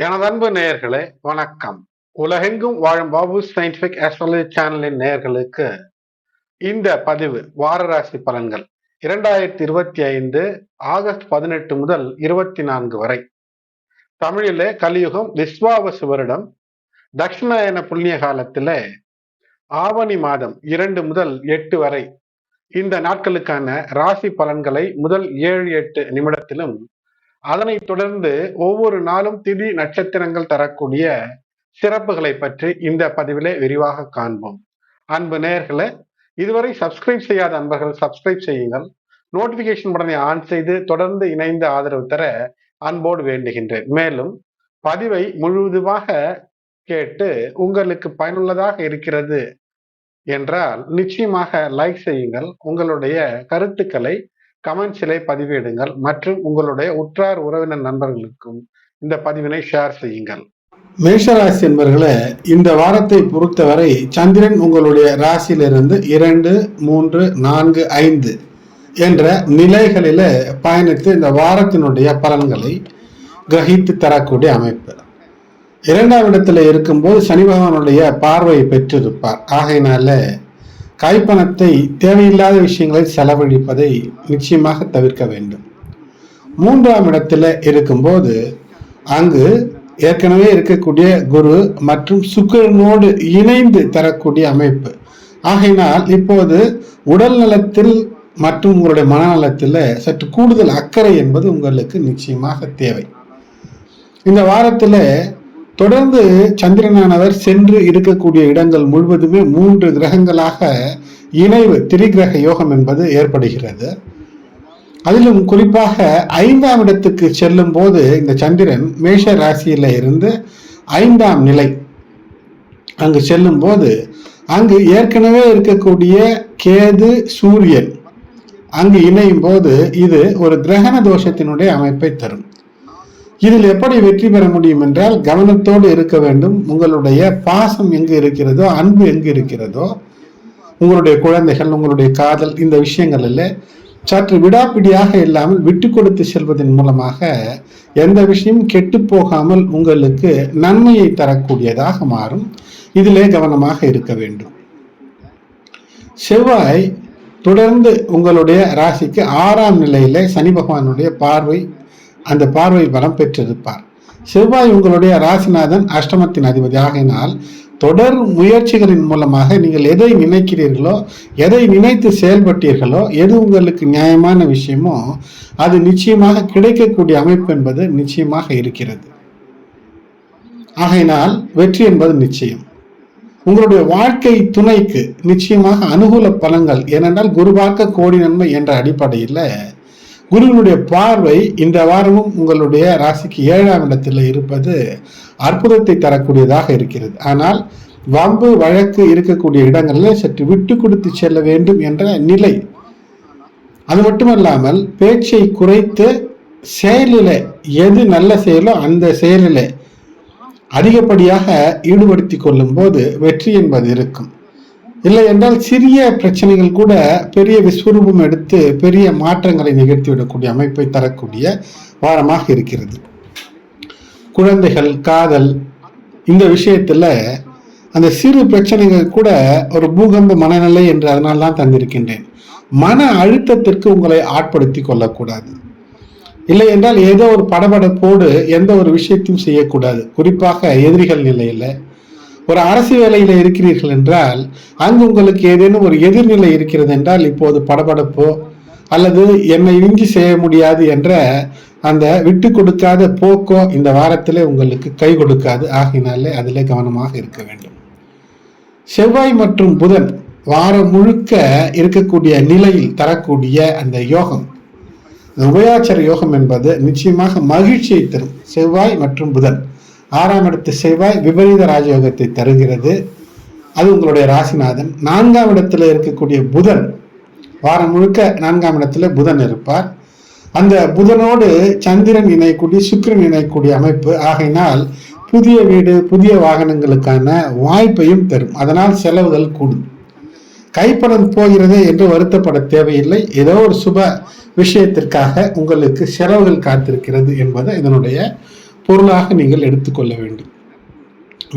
எனது அன்பு நேயர்களே வணக்கம். உலகெங்கும் வாழும் பாபு சயின்டிபிக் ஆஸ்ட்ராலஜி சேனலின் நேயர்களுக்கு இந்த பதிவு வாரராசி பலன்கள். இரண்டாயிரத்தி இருபத்தி ஐந்து ஆகஸ்ட் பதினெட்டு முதல் இருபத்தி நான்கு வரை. தமிழிலே கலியுகம் விஸ்வாவசு வருடம். தட்சிணாயன புண்ணிய காலத்திலே ஆவணி மாதம் இரண்டு முதல் எட்டு வரை. இந்த நாட்களுக்கான ராசி பலன்களை முதல் ஏழு எட்டு நிமிடத்திலும் அதனைத் தொடர்ந்து ஒவ்வொரு நாளும் திதி நட்சத்திரங்கள் தரக்கூடிய சிறப்புகளை பற்றி இந்த பதிவிலே விரிவாக காண்போம். அன்பு நேயர்களே இதுவரை சப்ஸ்கிரைப் செய்யாத அன்பர்கள் சப்ஸ்கிரைப் செய்யுங்கள். நோட்டிபிகேஷன் பட்டனை ஆன் செய்து தொடர்ந்து இணைந்து ஆதரவு தர அன்போடு வேண்டுகின்றேன். மேலும் பதிவை முழுவதுமாக கேட்டு உங்களுக்கு பயனுள்ளதாக இருக்கிறது என்றால் நிச்சயமாக லைக் செய்யுங்கள். உங்களுடைய கருத்துக்களை கமெண்ட்ஸிலே பதிவிடுங்கள் மற்றும் உங்களுடைய உற்றார் உறவினர் நண்பர்களுக்கும் இந்த பதிவினை ஷேர் செய்யுங்கள். மேஷராசி என்பவர்களே இந்த வாரத்தை பொறுத்தவரை சந்திரன் உங்களுடைய ராசியிலிருந்து இரண்டு மூன்று நான்கு ஐந்து என்ற நிலைகளில பயணித்து இந்த வாரத்தினுடைய பலன்களை கிரகித்து தரக்கூடிய அமைப்பு. இரண்டாம் இடத்துல இருக்கும்போது சனி பகவானுடைய பார்வையை பெற்றிருப்பார். ஆகையினால கைப்பணத்தை தேவையில்லாத விஷயங்களை செலவழிப்பதை நிச்சயமாக தவிர்க்க வேண்டும். மூன்றாம் இடத்துல இருக்கும்போது அங்கு ஏற்கனவே இருக்கக்கூடிய குரு மற்றும் சுக்கரனோடு இணைந்து தரக்கூடிய அமைப்பு. ஆகையினால் இப்போது உடல் நலத்தில் மற்றும் உங்களுடைய மனநலத்தில் சற்று கூடுதல் அக்கறை என்பது உங்களுக்கு நிச்சயமாக தேவை. இந்த வாரத்தில் தொடர்ந்து சந்திரனானவர் சென்று இருக்கக்கூடிய இடங்கள் முழுவதுமே மூன்று கிரகங்களாக இணைவு திரிகிரக யோகம் என்பது ஏற்படுகிறது. அதிலும் குறிப்பாக ஐந்தாம் இடத்துக்கு செல்லும் போது இந்த சந்திரன் மேஷ ராசியில இருந்து ஐந்தாம் நிலை அங்கு செல்லும் போது அங்கு ஏற்கனவே இருக்கக்கூடிய கேது சூரியன் அங்கு இணையும் போது இது ஒரு கிரகண தோஷத்தினுடைய அமைப்பை தரும். இதில் எப்படி வெற்றி பெற முடியும் என்றால் கவனத்தோடு இருக்க வேண்டும். உங்களுடைய பாசம் எங்கு இருக்கிறதோ அன்பு எங்கு இருக்கிறதோ உங்களுடைய குழந்தைகள் உங்களுடைய காதல் இந்த விஷயங்களில் சற்று விடாப்பிடியாக இல்லாமல் விட்டு கொடுத்து செல்வதன் மூலமாக எந்த விஷயமும் கெட்டு போகாமல் உங்களுக்கு நன்மையை தரக்கூடியதாக மாறும். இதிலே கவனமாக இருக்க வேண்டும். செவ்வாய் தொடர்ந்து உங்களுடைய ராசிக்கு ஆறாம் நிலையில சனி பகவானுடைய பார்வை அந்த பார்வை பலம் பெற்றிருப்பார். செவ்வாய் உங்களுடைய ராசிநாதன் அஷ்டமத்தின் அதிபதி. ஆகினால் தொடர் முயற்சிகளின் மூலமாக நீங்கள் எதை நினைக்கிறீர்களோ எதை நினைத்து செயல்பட்டீர்களோ எது உங்களுக்கு நியாயமான விஷயமோ அது நிச்சயமாக கிடைக்கக்கூடிய அமைப்பு என்பது நிச்சயமாக இருக்கிறது. ஆகையினால் வெற்றி என்பது நிச்சயம். உங்களுடைய வாழ்க்கை துணைக்கு நிச்சயமாக அனுகூல பலங்கள் ஏனென்றால் குருவாக்க கோடி நன்மை என்ற அடிப்படையில் குருவினுடைய பார்வை இந்த வாரமும் உங்களுடைய ராசிக்கு ஏழாம் இடத்தில் இருப்பது அற்புதத்தை தரக்கூடியதாக இருக்கிறது. ஆனால் வம்பு வழக்கு இருக்கக்கூடிய இடங்களில் சற்று விட்டு கொடுத்து செல்ல வேண்டும் என்ற நிலை. அது மட்டுமல்லாமல் பேச்சை குறைத்து செயலில் எது நல்ல செயலோ அந்த செயலில் அதிகப்படியாக ஈடுபடுத்தி கொள்ளும் போது வெற்றி என்பது இருக்கும். இல்லை என்றால் சிறிய பிரச்சனைகள் கூட பெரிய விஸ்வரூபம் எடுத்து பெரிய மாற்றங்களை நிகழ்த்திவிடக்கூடிய அமைப்பை தரக்கூடிய வாரமாக இருக்கிறது. குழந்தைகள் காதல் இந்த விஷயத்துல அந்த சிறு பிரச்சனைகள் கூட ஒரு பூகம்ப மனநிலை என்று அதனால் தான் தந்திருக்கின்றேன். மன அழுத்தத்திற்கு உங்களை ஆட்படுத்தி கொள்ளக்கூடாது. இல்லை என்றால் ஏதோ ஒரு படபடப்போடு எந்த ஒரு விஷயத்தையும் செய்யக்கூடாது. குறிப்பாக எதிரிகள் நிலையில் ஒரு அரசு வேலையில் இருக்கிறீர்கள் என்றால் அங்கு உங்களுக்கு ஏதேனும் ஒரு எதிர்நிலை இருக்கிறது என்றால் இப்போது படபடப்போ அல்லது என்னை இஞ்சி செய்ய முடியாது என்ற அந்த விட்டு கொடுக்காத போக்கோ இந்த வாரத்திலே உங்களுக்கு கை கொடுக்காது. ஆகினாலே அதிலே கவனமாக இருக்க வேண்டும். செவ்வாய் மற்றும் புதன் வாரம் முழுக்க இருக்கக்கூடிய நிலையில் தரக்கூடிய அந்த யோகம் உபயாச்சர யோகம் என்பது நிச்சயமாக மகிழ்ச்சியை தரும். செவ்வாய் மற்றும் புதன் ஆறாம் இடத்து செவ்வாய் விபரீத ராஜயோகத்தை தருகிறது. அது உங்களுடைய ராசிநாதன். நான்காம் இடத்துல இருக்கக்கூடிய புதன் வாரம் முழுக்க நான்காம் இடத்துல புதன் இருப்பார். அந்த புதனோடு சந்திரன் இணையக்கூடிய சுக்கிரன் இணையக்கூடிய அமைப்பு. ஆகையினால் புதிய வீடு புதிய வாகனங்களுக்கான வாய்ப்பையும் தரும். அதனால் செலவுகள் கூடும். கைப்பணம் போகிறது என்று வருத்தப்பட தேவையில்லை. ஏதோ ஒரு சுப விஷயத்திற்காக உங்களுக்கு செலவுகள் காத்திருக்கிறது என்பது இதனுடைய பொருளாக நீங்கள் எடுத்துக்கொள்ள வேண்டும்.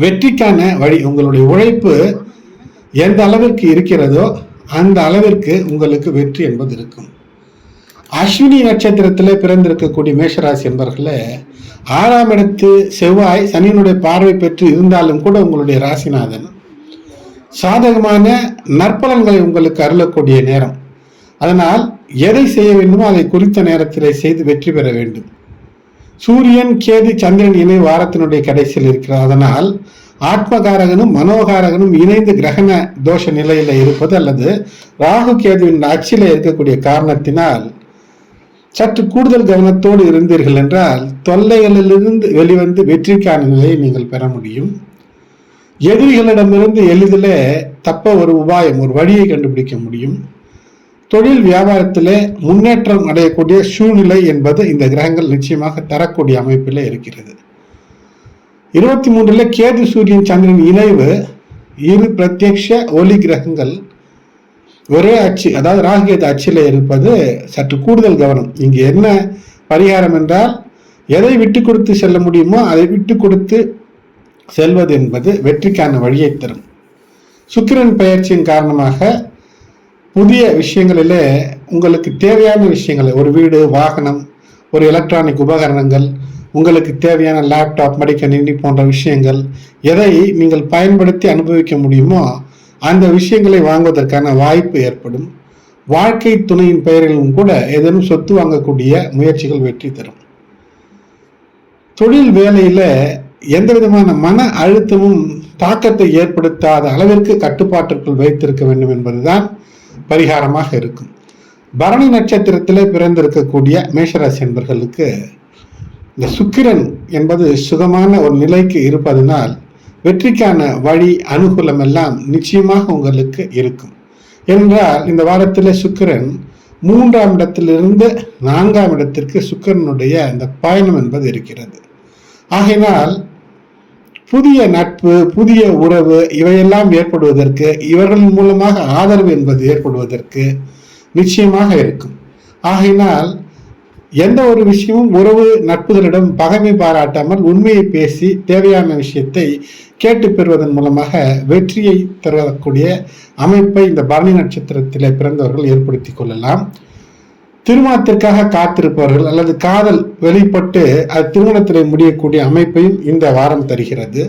வெற்றிக்கான வழி உங்களுடைய உழைப்பு எந்த அளவிற்கு இருக்கிறதோ அந்த அளவிற்கு உங்களுக்கு வெற்றி என்பது இருக்கும். அஸ்வினி நட்சத்திரத்தில் பிறந்திருக்கக்கூடிய மேஷராசி என்பர்களே ஆறாம் இடத்து செவ்வாய் சனியினுடைய பார்வை பெற்று இருந்தாலும் கூட உங்களுடைய ராசிநாதன். சாதகமான நற்பலன்களை உங்களுக்கு அருளக்கூடிய நேரம். அதனால் எதை செய்ய வேண்டுமோ அதை குறித்த நேரத்தில் செய்து வெற்றி பெற வேண்டும். சூரியன் கேது சந்திரன் இணை வாரத்தினுடைய கடைசியில் இருக்கிறார். அதனால் ஆத்மகாரகனும் மனோகாரகனும் இணைந்து கிரகண தோஷ நிலையில இருப்பது அல்லது ராகு கேதுவின் அச்சில இருக்கக்கூடிய காரணத்தினால் சற்று கூடுதல் கவனத்தோடு இருந்தீர்கள் என்றால் தொல்லைகளிலிருந்து வெளிவந்து வெற்றிக்கான நிலையை நீங்கள் பெற முடியும். எதிரிகளிடமிருந்து எளிதில் தப்ப ஒரு உபாயம் ஒரு வழியை கண்டுபிடிக்க முடியும். தொழில் வியாபாரத்திலே முன்னேற்றம் அடையக்கூடிய சூழ்நிலை என்பது இந்த கிரகங்கள் நிச்சயமாக தரக்கூடிய அமைப்பில் இருக்கிறது. இருபத்தி மூன்றில் கேது சூரியன் சந்திரன் இணைவு இரு பிரத்யக்ஷ ஒளி கிரகங்கள் ஒரே அச்சு அதாவது ராகுகேது அச்சில் இருப்பது சற்று கூடுதல் கவனம். இங்கு என்ன பரிகாரம் என்றால் எதை விட்டு கொடுத்து செல்ல முடியுமோ அதை விட்டு கொடுத்து செல்வது என்பது வெற்றிக்கான வழியை தரும். சுக்கிரன் பெயர்ச்சியின் காரணமாக புதிய விஷயங்களிலே உங்களுக்கு தேவையான விஷயங்களை ஒரு வீடு வாகனம் ஒரு எலக்ட்ரானிக் உபகரணங்கள் உங்களுக்கு தேவையான லேப்டாப் மடிக்கணினி போன்ற விஷயங்கள் எதை நீங்கள் பயன்படுத்தி அனுபவிக்க முடியுமோ அந்த விஷயங்களை வாங்குவதற்கான வாய்ப்பு ஏற்படும். வாழ்க்கை துணையின் பெயரிலும் கூட ஏதேனும் சொத்து வாங்கக்கூடிய முயற்சிகள் வெற்றி தரும். தொழில் வேலையில எந்த விதமான மன அழுத்தமும் தாக்கத்தை ஏற்படுத்தாத அளவிற்கு கட்டுப்பாட்டிற்குள் வைத்திருக்க வேண்டும் என்பதுதான் பரிகாரமாக இருக்கும். பரணி நட்சத்திரத்தில் பிறந்திருக்கக்கூடிய மேஷராசி என்பர்களுக்கு இந்த சுக்கிரன் என்பது சுகமான ஒரு நிலைக்கு இருப்பதனால் வெற்றிக்கான வழி அனுகூலம் எல்லாம் நிச்சயமாக உங்களுக்கு இருக்கும். என்றால் இந்த வாரத்தில் சுக்கிரன் மூன்றாம் இடத்திலிருந்து நான்காம் இடத்திற்கு சுக்கிரனுடைய அந்த பயணம் என்பது இருக்கிறது. ஆகையினால் புதிய நட்பு புதிய உறவு இவையெல்லாம் ஏற்படுவதற்கு இவர்களின் மூலமாக ஆதரவு என்பது ஏற்படுவதற்கு நிச்சயமாக இருக்கும். ஆகையினால் எந்த ஒரு விஷயமும் உறவு நட்புகளிடம் பகைமை பாராட்டாமல் உண்மையை பேசி தேவையான விஷயத்தை கேட்டு பெறுவதன் மூலமாக வெற்றியை தரக்கூடிய அமைப்பை இந்த பரணி நட்சத்திரத்தில் பிறந்தவர்கள் ஏற்படுத்தி கொள்ளலாம். திருமணத்திற்காக காத்திருப்பவர்கள் அல்லது காதல் வெளிப்பட்டு அது திருமணத்தில் முடியக்கூடிய அமைப்பையும் இந்த வாரம் தருகிறது.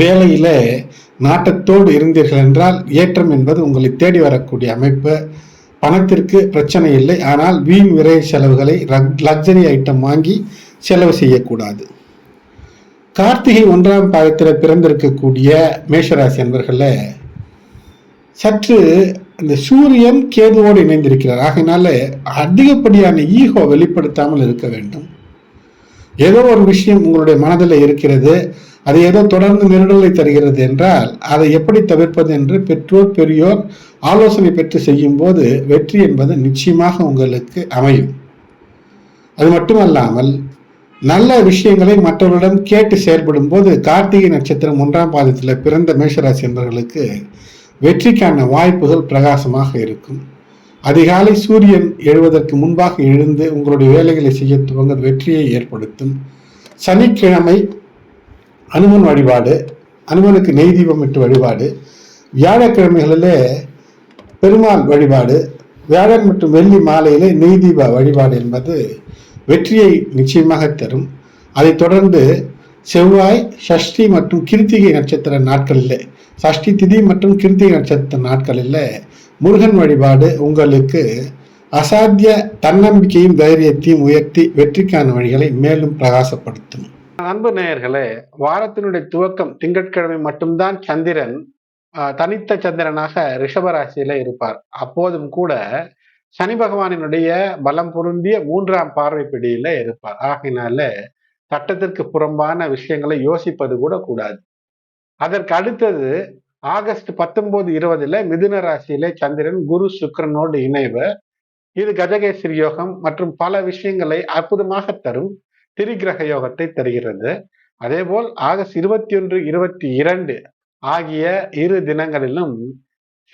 வேலையில நாட்டத்தோடு இருந்தீர்கள் என்றால் ஏற்றம் என்பது உங்களை தேடி வரக்கூடிய அமைப்பு. பணத்திற்கு பிரச்சனை இல்லை ஆனால் வீண் விரை செலவுகளை லக்ஸரி ஐட்டம் வாங்கி செலவு செய்யக்கூடாது. கார்த்திகை ஒன்றாம் பாகத்தில் பிறந்திருக்கக்கூடிய மேஷராசி என்பர்களில் சற்று இந்த சூரியன் கேதுவோடு இணைந்திருக்கிறார். ஆகையினால அதிகப்படியான ஈகோ வெளிப்படுத்தாமல் இருக்க வேண்டும். ஏதோ ஒரு விஷயம் உங்களுடைய மனதில் இருக்கிறது. அது ஏதோ தொடர்ந்து நெருடலை தருகிறது என்றால் அதை எப்படி தவிர்ப்பது என்று பெற்றோர் பெரியோர் ஆலோசனை பெற்று செய்யும் போது வெற்றி என்பது நிச்சயமாக உங்களுக்கு அமையும். அது மட்டுமல்லாமல் நல்ல விஷயங்களை மற்றவர்களிடம் கேட்டு செயல்படும் போது கார்த்திகை நட்சத்திரம் ஒன்றாம் பாதத்தில் பிறந்த மேஷராசி என்பவர்களுக்கு வெற்றிக்கான வாய்ப்புகள் பிரகாசமாக இருக்கும். அதிகாலை சூரியன் எழுவதற்கு முன்பாக எழுந்து உங்களுடைய வேலைகளை செய்ய துவங்க வெற்றியை ஏற்படுத்தும். சனிக்கிழமை அனுமன் வழிபாடு அனுமனுக்கு நெய் தீபம் இட்டு வழிபாடு வியாழக்கிழமைகளிலே பெருமாள் வழிபாடு வியாழன் மற்றும் வெள்ளி மாலையிலே நெய் தீப வழிபாடு என்பது வெற்றியை நிச்சயமாக தரும். அதைத் தொடர்ந்து செவ்வாய் சஷ்டி மற்றும் கிருத்திகை நட்சத்திர நாட்களில். சஷ்டி திதி மற்றும் கிருத்திகை நட்சத்திர நாட்களில் முருகன் வழிபாடு உங்களுக்கு அசாத்திய தன்னம்பிக்கையும் தைரியத்தையும் உயர்த்தி வெற்றிக்கான வழிகளை மேலும் பிரகாசப்படுத்தும். அன்பு நேயர்களே வாரத்தினுடைய துவக்கம் திங்கட்கிழமை மட்டும்தான் சந்திரன் ஆஹ், தனித்த சந்திரனாக ரிஷபராசியில இருப்பார். அப்போதும் கூட சனி பகவானினுடைய பலம் பொருந்திய மூன்றாம் பார்வை பிடியில இருப்பார். ஆகையினால சட்டத்திற்கு புறம்பான விஷயங்களை யோசிப்பது கூட கூடாது. அதற்கு அடுத்தது ஆகஸ்ட் பத்தொன்பது இருபதுல மிதுன ராசியிலே சந்திரன் குரு சுக்கரனோடு இணைவு இது கஜகேசரி யோகம் மற்றும் பல விஷயங்களை அற்புதமாக தரும் திரிகிரக யோகத்தை தருகிறது. அதேபோல் ஆகஸ்ட் இருபத்தி ஒன்று இருபத்தி இரண்டு ஆகிய இரு தினங்களிலும்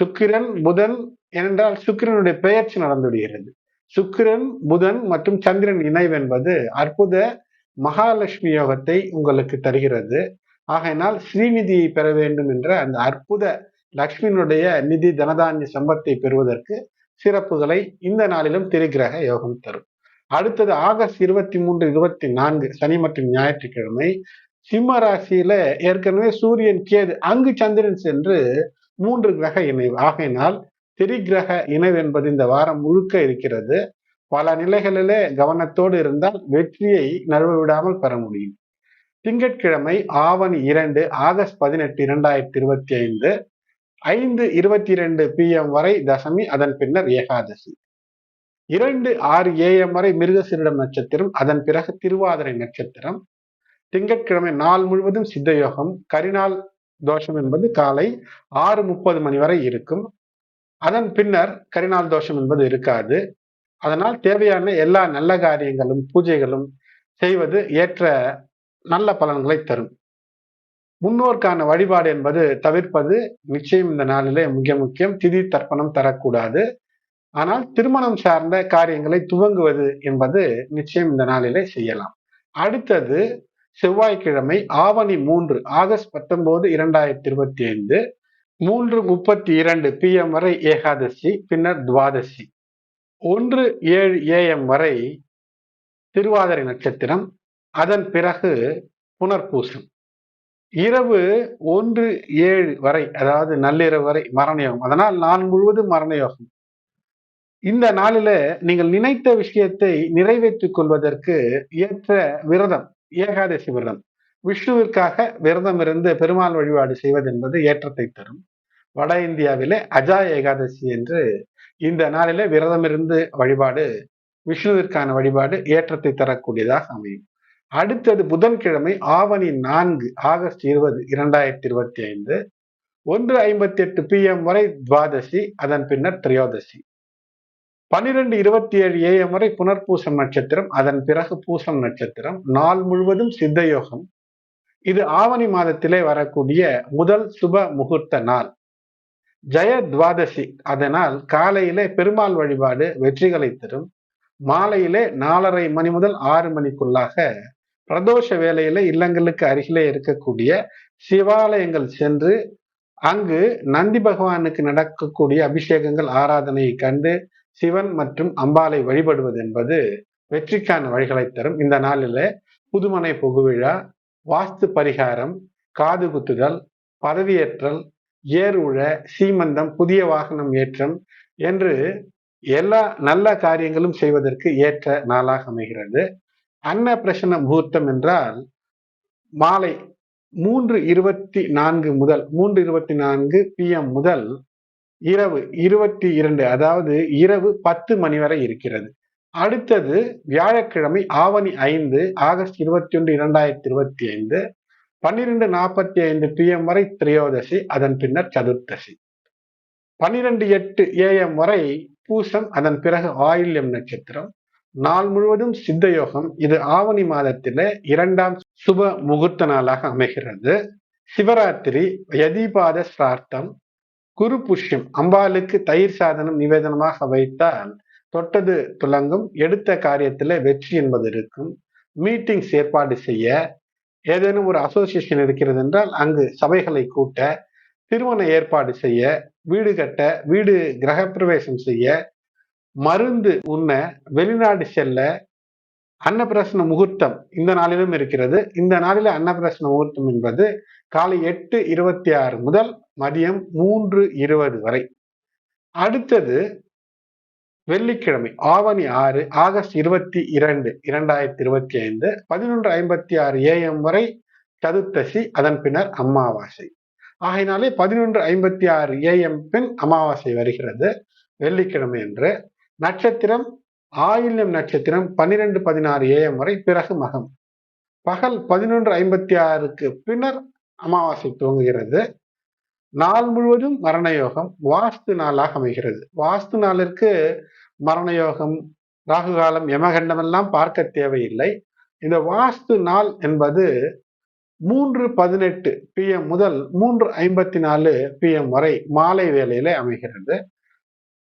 சுக்கிரன் புதன் ஏனென்றால் சுக்கிரனுடைய பெயர்ச்சி நடந்துவிடுகிறது. சுக்கிரன் புதன் மற்றும் சந்திரன் இணைவு என்பது அற்புத மகாலட்சுமி யோகத்தை உங்களுக்கு தருகிறது. ஆகையினால் ஸ்ரீநிதியை பெற வேண்டும் என்ற அந்த அற்புத லக்ஷ்மியினுடைய நிதி தனதானிய சம்பத்தை பெறுவதற்கு சிறப்புகளை இந்த நாளிலும் திரிகிரக யோகம் தரும். அடுத்தது ஆகஸ்ட் இருபத்தி மூன்று இருபத்தி நான்கு சனி மற்றும் ஞாயிற்றுக்கிழமை சிம்ம ராசியில ஏற்கனவே சூரியன் கேது அங்கு சந்திரன் சென்று மூன்று கிரக இணைவு. ஆகையினால் திரிகிரக இணைவு என்பது இந்த வாரம் முழுக்க இருக்கிறது. பல நிலைகளிலே கவனத்தோடு இருந்தால் வெற்றியை நழுவ விடாமல் பெற முடியும். திங்கட்கிழமை ஆவணி இரண்டு ஆகஸ்ட் பதினெட்டு இரண்டாயிரத்தி இருபத்தி ஐந்து ஐந்து இருபத்தி இரண்டு பி எம் வரை தசமி அதன் பின்னர் ஏகாதசி. இரண்டு ஆறு ஏஎம் வரை மிருகசீரிடம் நட்சத்திரம் அதன் பிறகு திருவாதிரை நட்சத்திரம். திங்கட்கிழமை நாள் முழுவதும் சித்தயோகம் கரிநாள் தோஷம் என்பது காலை ஆறு முப்பது மணி வரை இருக்கும். அதன் பின்னர் கரிநாள் தோஷம் என்பது இருக்காது. அதனால் தேவையான எல்லா நல்ல காரியங்களும் பூஜைகளும் செய்வது ஏற்ற நல்ல பலன்களை தரும். முன்னோர்க்கான வழிபாடு என்பது தவிர்ப்பது நிச்சயம் இந்த நாளிலே மிக முக்கியம். திதி தர்ப்பணம் தரக்கூடாது. ஆனால் திருமணம் சார்ந்த காரியங்களை துவங்குவது என்பது நிச்சயம் இந்த நாளிலே செய்யலாம். அடுத்தது செவ்வாய்க்கிழமை ஆவணி மூன்று ஆகஸ்ட் பத்தொன்பது இரண்டாயிரத்தி இருபத்தி ஐந்து மூன்று முப்பத்தி இரண்டு பிஎம் வரை ஏகாதசி பின்னர் துவாதசி. ஒன்று ஏழு ஏஎம் வரை திருவாதிரை நட்சத்திரம் அதன் பிறகு புனர்பூசம். இரவு ஒன்று ஏழு வரை அதாவது நள்ளிரவு வரை மரணயோகம். அதனால் நான் முழுவதும் மரணயோகம். இந்த நாளில நீங்கள் நினைத்த விஷயத்தை நிறைவேற்றிக் கொள்வதற்கு ஏற்ற விரதம் ஏகாதசி விரதம். விஷ்ணுவிற்காக விரதம் இருந்து பெருமாள் வழிபாடு செய்வது என்பது ஏற்றத்தை தரும். வட இந்தியாவிலே அஜா ஏகாதசி என்று இந்த நாளில விரதம் இருந்து வழிபாடு விஷ்ணுவிற்கான வழிபாடு ஏற்றத்தை தரக்கூடியதாக அமையும். அடுத்தது புதன்கிழமை ஆவணி நான்கு ஆகஸ்ட் இருபது இரண்டாயிரத்தி இருபத்தி ஐந்து ஒன்று ஐம்பத்தி எட்டு பி எம் வரை துவாதசி அதன் பின்னர் திரையோதசி. பன்னிரெண்டு இருபத்தி ஏழு ஏஎம் வரை புனர்பூசம் நட்சத்திரம் அதன் பிறகு பூசம் நட்சத்திரம் நாள் முழுவதும் சித்தயோகம். இது ஆவணி மாதத்திலே வரக்கூடிய முதல் சுப முகூர்த்த நாள். ஜெய துவாதசி அதனால் காலையிலே பெருமாள் வழிபாடு வெற்றிகளை தரும். மாலையிலே நாலரை மணி முதல் ஆறு மணிக்குள்ளாக பிரதோஷ வேலையில இல்லங்களுக்கு அருகிலே இருக்கக்கூடிய சிவாலயங்கள் சென்று அங்கு நந்தி பகவானுக்கு நடக்கக்கூடிய அபிஷேகங்கள் ஆராதனையை கண்டு சிவன் மற்றும் அம்பாலை வழிபடுவது என்பது வெற்றிக்கான வழிகளை தரும். இந்த நாளில புதுமனை புகுவிழா வாஸ்து பரிகாரம் காது குத்துதல் பதவியேற்றல் ஏர் உழ சீமந்தம் புதிய வாகனம் ஏற்றம் என்று எல்லா நல்ல காரியங்களும் செய்வதற்கு ஏற்ற நாளாக அமைகிறது. அன்ன பிரசன முகூர்த்தம் என்றால் மாலை மூன்று இருபத்தி நான்கு முதல் மூன்று இருபத்தி நான்கு பிஎம் முதல் இரவு இருபத்தி இரண்டு அதாவது இரவு பத்து மணி வரை இருக்கிறது. அடுத்தது வியாழக்கிழமை ஆவணி ஐந்து ஆகஸ்ட் இருபத்தி ஒன்று இரண்டாயிரத்தி இருபத்தி ஐந்து பன்னிரெண்டு நாற்பத்தி ஐந்து பிஎம் வரை திரையோதசி அதன் பின்னர் சதுர்த்தசி. பன்னிரெண்டு எட்டு ஏஎம் வரை பூசம் அதன் பிறகு ஆயில்யம் நட்சத்திரம். நாள் முழுவதும் சித்த யோகம் இது ஆவணி மாதத்தில இரண்டாம் சுப முகூர்த்த நாளாக அமைகிறது. சிவராத்திரி யதிபாத சிரார்த்தம். குரு புஷ்யம் அம்பாளுக்கு தயிர் சாதனம் நிவேதனமாக வைத்தால் தொட்டது துலங்கும் எடுத்த காரியத்துல வெற்றி என்பது இருக்கும். மீட்டிங்ஸ் ஏற்பாடு செய்ய ஏதேனும் ஒரு அசோசியேஷன் இருக்கிறது என்றால் அங்கு சபைகளை கூட்ட திருமண ஏற்பாடு செய்ய வீடு கட்ட வீடு கிரகப்பிரவேசம் செய்ய மருந்து உண்ண வெளிநாடு செல்ல அன்னப்பிரசன முகூர்த்தம் இந்த நாளிலும் இருக்கிறது. இந்த நாளில அன்னப்பிரசன முகூர்த்தம் என்பது காலை எட்டு இருபத்தி ஆறு முதல் மதியம் மூன்று இருபது வரை. அடுத்தது வெள்ளிக்கிழமை ஆவணி ஆறு ஆகஸ்ட் இருபத்தி இரண்டு இரண்டாயிரத்தி இருபத்தி ஐந்து பதினொன்று ஐம்பத்தி ஆறு ஏஎம் வரை சதுர்த்தசி அதன் பின்னர் அமாவாசை. ஆகையினாலே பதினொன்று ஐம்பத்தி ஆறு ஏஎம் பின் அமாவாசை வருகிறது. வெள்ளிக்கிழமை என்று நட்சத்திரம் ஆயில்யம் நட்சத்திரம் பன்னிரெண்டு பதினாறு ஏஎம் வரை பிறகு மகம். பகல் பதினொன்று ஐம்பத்தி ஆறுக்கு பின்னர் அமாவாசை துவங்குகிறது. நாள் முழுவதும் மரணயோகம் வாஸ்து நாளாக அமைகிறது. வாஸ்து நாளிற்கு மரணயோகம் ராகு காலம் யமகண்டம் எல்லாம் பார்க்க தேவையில்லை. இந்த வாஸ்து நாள் என்பது மூன்று பதினெட்டு பிஎம் முதல் மூன்று ஐம்பத்தி நாலு பிஎம் வரை மாலை வேலையில அமைகிறது.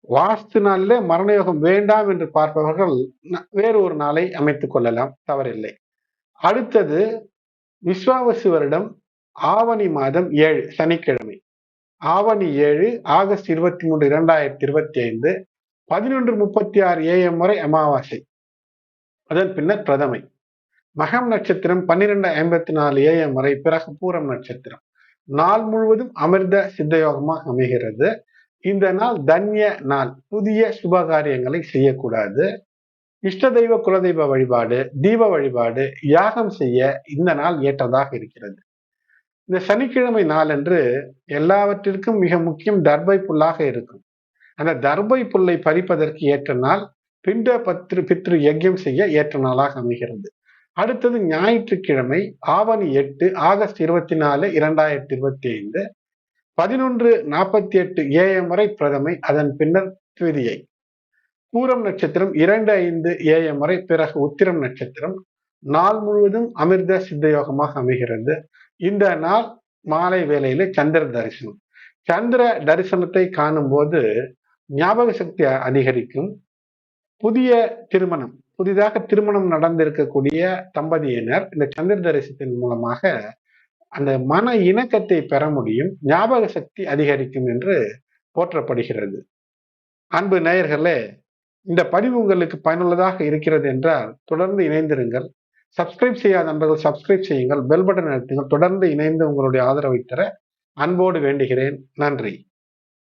வாஸ்து நாளில் மரணயோகம் வேண்டாம் என்று பார்ப்பவர்கள் வேறு ஒரு நாளை அமைத்துக் கொள்ளலாம் தவறில்லை. அடுத்தது விஸ்வாவசு வருடம் ஆவணி மாதம் ஏழு சனிக்கிழமை. ஆவணி ஏழு ஆகஸ்ட் இருபத்தி மூன்று இரண்டாயிரத்தி இருபத்தி ஐந்து பதினொன்று முப்பத்தி ஆறு ஏஎம் வரை அமாவாசை. அதன் பின்னர் பிரதமை. மகம் நட்சத்திரம் பன்னிரெண்டு ஐம்பத்தி நாலு ஏஎம் வரை பிறகு பூரம் நட்சத்திரம். நாள் முழுவதும் அமிர்த சித்தயோகமாக அமைகிறது. இந்த நாள் தன்ய நாள். புதிய சுபகாரியங்களை செய்யக்கூடாது. இஷ்ட தெய்வ குலதெய்வ வழிபாடு தீப வழிபாடு யாகம் செய்ய இந்த நாள் ஏற்றதாக இருக்கிறது. இந்த சனிக்கிழமை நாளன்று எல்லாவற்றிற்கும் மிக முக்கியம் தர்பை புல்லாக இருக்கும். அந்த தர்பை புல்லை பறிப்பதற்கு ஏற்ற நாள் பிண்ட பத்ரு பித்ரு யஜ்யம் செய்ய ஏற்ற நாளாக அமைகிறது. அடுத்தது ஞாயிற்றுக்கிழமை ஆவணி எட்டு ஆகஸ்ட் இருபத்தி நாலு இரண்டாயிரத்தி இருபத்தி ஐந்து பதினொன்று நாற்பத்தி எட்டு ஏஎம் வரை பிரதமை அதன் பின்னர் திருதியை பூரம் நட்சத்திரம் இரண்டு ஐந்து ஏஎம் வரை பிறகு உத்திரம் நட்சத்திரம். நாள் முழுவதும் அமிர்த சித்தயோகமாக அமைகிறது. இந்த நாள் மாலை வேளையில சந்திர தரிசனம். சந்திர தரிசனத்தை காணும் போது ஞாபக சக்தி அதிகரிக்கும். புதிய திருமணம் புதிதாக திருமணம் நடந்திருக்கக்கூடிய தம்பதியினர் இந்த சந்திர தரிசனத்தின் மூலமாக அந்த மன இணக்கத்தை பெற முடியும் ஞாபக சக்தி அதிகரிக்கும் என்று போற்றப்படுகிறது. அன்பு நேயர்களே இந்த பதிவு உங்களுக்கு பயனுள்ளதாக இருக்கிறது என்றால் தொடர்ந்து இணைந்திருங்கள். சப்ஸ்கிரைப் செய்யாத நண்பர்கள் சப்ஸ்கிரைப் செய்யுங்கள். பெல் பட்டன் அழுத்துங்கள். தொடர்ந்து இணைந்து உங்களுடைய ஆதரவை தர அன்போடு வேண்டுகிறேன். நன்றி.